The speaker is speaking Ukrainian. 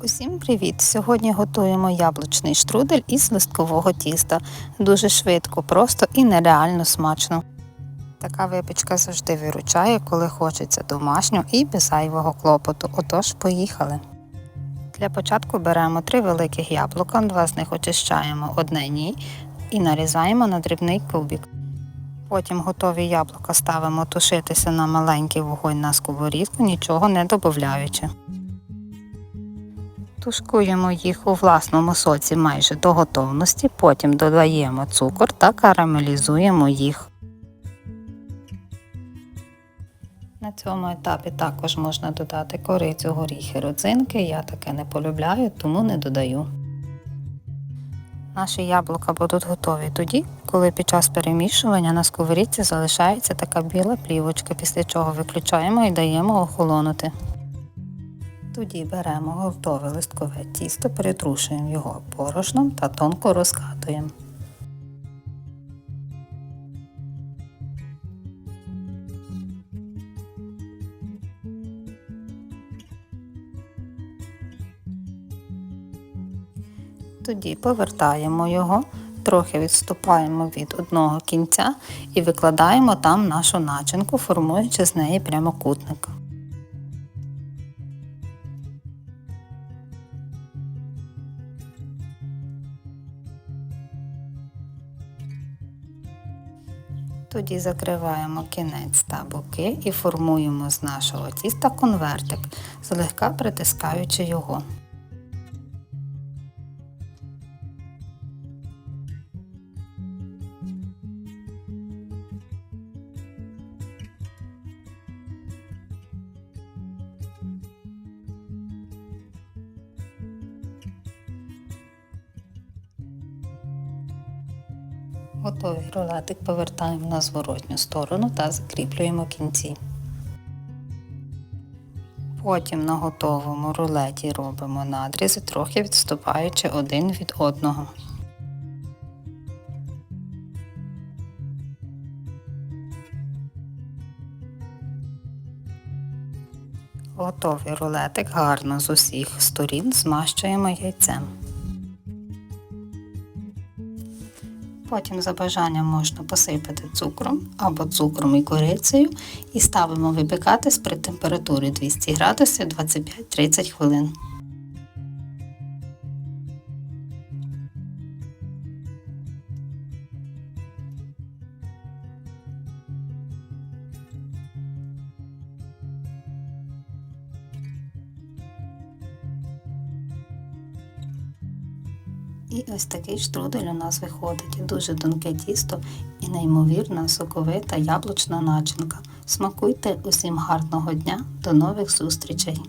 Усім привіт! Сьогодні готуємо яблучний штрудель із листкового тіста. Дуже швидко, просто і нереально смачно. Така випічка завжди виручає, коли хочеться домашню і без зайвого клопоту. Отож, поїхали. Для початку беремо три великих яблука, два з них очищаємо, одне ні, і нарізаємо на дрібний кубик. Потім готові яблука ставимо тушитися на маленький вогонь на сковорідку, нічого не додаючи. Тушкуємо їх у власному соці майже до готовності, потім додаємо цукор та карамелізуємо їх. На цьому етапі також можна додати корицю, горіхи, родзинки. Я таке не полюбляю, тому не додаю. Наші яблука будуть готові тоді, коли під час перемішування на сковорідці залишається така біла плівочка, після чого виключаємо і даємо охолонути. Тоді беремо готове листкове тісто, перетрушуємо його порошном та тонко розкатуємо. Тоді повертаємо його, трохи відступаємо від одного кінця і викладаємо там нашу начинку, формуючи з неї прямокутник. Тоді закриваємо кінець та боки і формуємо з нашого тіста конвертик, злегка притискаючи його. Готовий рулетик повертаємо на зворотню сторону та закріплюємо кінці. Потім на готовому рулеті робимо надрізи, трохи відступаючи один від одного. Готовий рулетик гарно з усіх сторін змащуємо яйцем. Потім за бажанням можна посипати цукром або цукром і корицею і ставимо випікатись при температурі 200 градусів 25-30 хвилин. І ось такий штрудель у нас виходить. Дуже тонке тісто і неймовірна соковита яблучна начинка. Смакуйте усім гарного дня, до нових зустрічей!